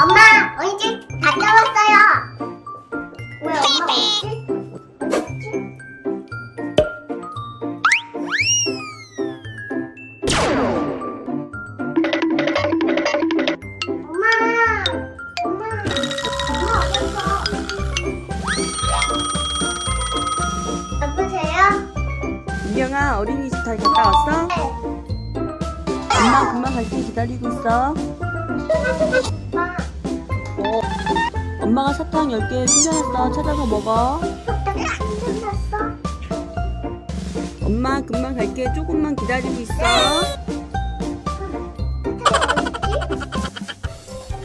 엄마, 집 갔다 왔어요. 왜 엄마 없지? 엄마, 엄마, 엄마? 민경아 어린이집 잘 갔다 왔어? 엄마 금방 갈때 기다리고 있어. 엄마, 어. 엄마가 사탕 10개 챙겨놨어. 찾아서 먹어. 엄마 금방 갈게. 조금만 기다리고 있어.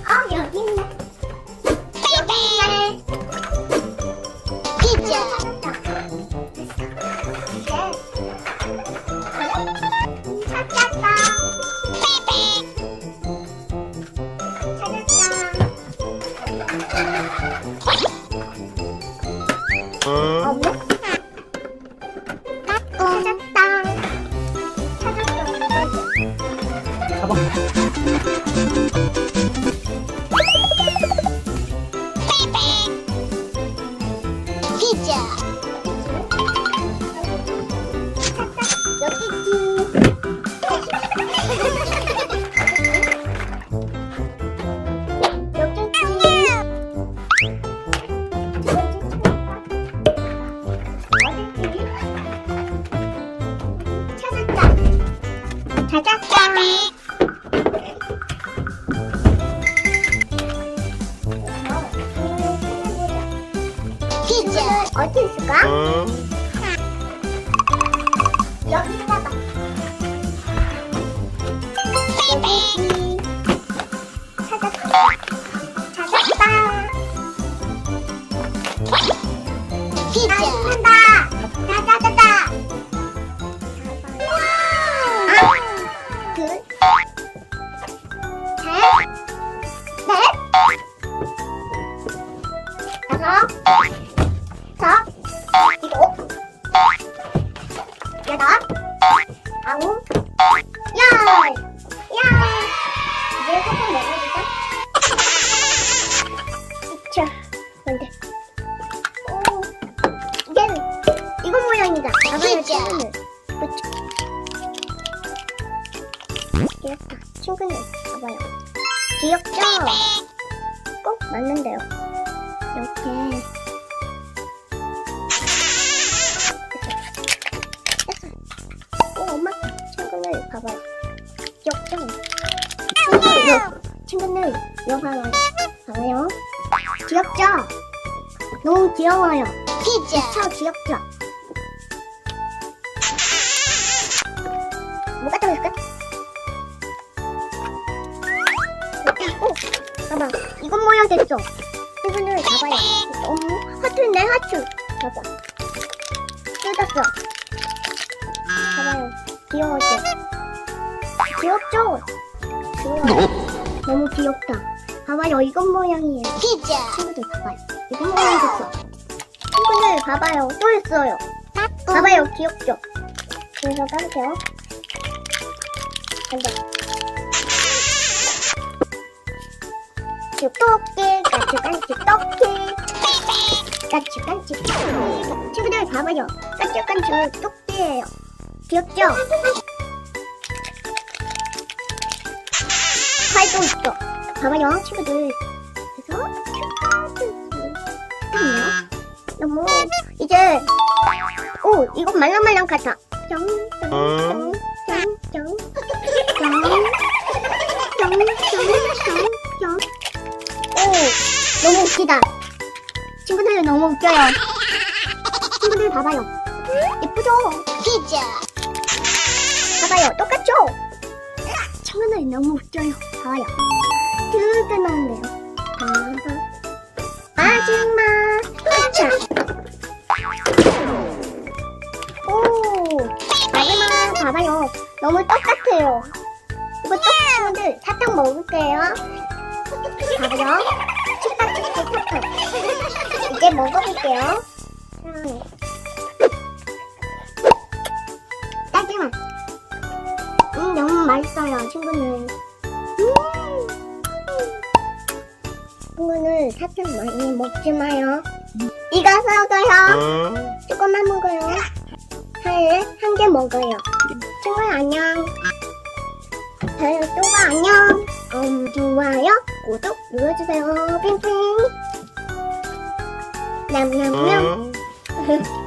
아 여기 있네. 있네. 피자. 어머? 찾았다. 찾았어. 다. 피자 어디 있을까? 여기 있나봐. 귀엽다. 친구들, 봐봐요. 귀엽죠? 꼭 맞는데요. 이렇게. 어, 엄마 친구들 봐봐요. 귀엽죠? 친구들, 요, 친구들, 이거 봐봐요. 봐봐요. 귀엽죠? 너무 귀여워요. 저 귀엽죠? 뭐가 더 있을까? 오, 봐봐. 이건 모양 됐어. 친구들 봐봐요. 너무 하트인데 하트. 봐봐. 뜯었어. 봐봐요. 귀여워져. 귀엽죠? 귀여워. 너무 귀엽다. 봐봐요. 이건 모양이에요. 피자. 친구들 봐봐요. 이건 모양 됐어. 친구들 봐봐요. 또 있어요. 봐봐요. 귀엽죠? 그래서 까볼게요. 간다. 떡게 까치깐치 떡게 까치깐치 떡게 친구들 봐봐요. 까치깐치 떡게예요. 귀엽죠? 팔도 있어 봐봐요 친구들. 그래서 요. 너무 이제 오 이거 말랑말랑 같아. 짱짱짱 웃기다. 친구들 너무 웃겨요. 친구들 봐봐요. 예쁘죠? 피자. 봐봐요, 똑같죠? 친구들 너무 웃겨요. 봐봐요. 든든한데요. 마지막 한차. 오, 마지막 봐봐요. 너무 똑같아요. 이거 똑 친구들 사탕 먹을게요. 봐봐요. 이제 먹어볼게요. 음. 딸기맛. 음, 너무 맛있어요, 친구는. 음. 친구는 사탕 많이 먹지 마요. 이거 사줘요 조금만 먹어요. 하루에 한 개 먹어요. 친구 안녕. 다른 친구 안녕. 음, 좋아요. 구독 눌러주세요. 팽팽. 냠냠냠. 어?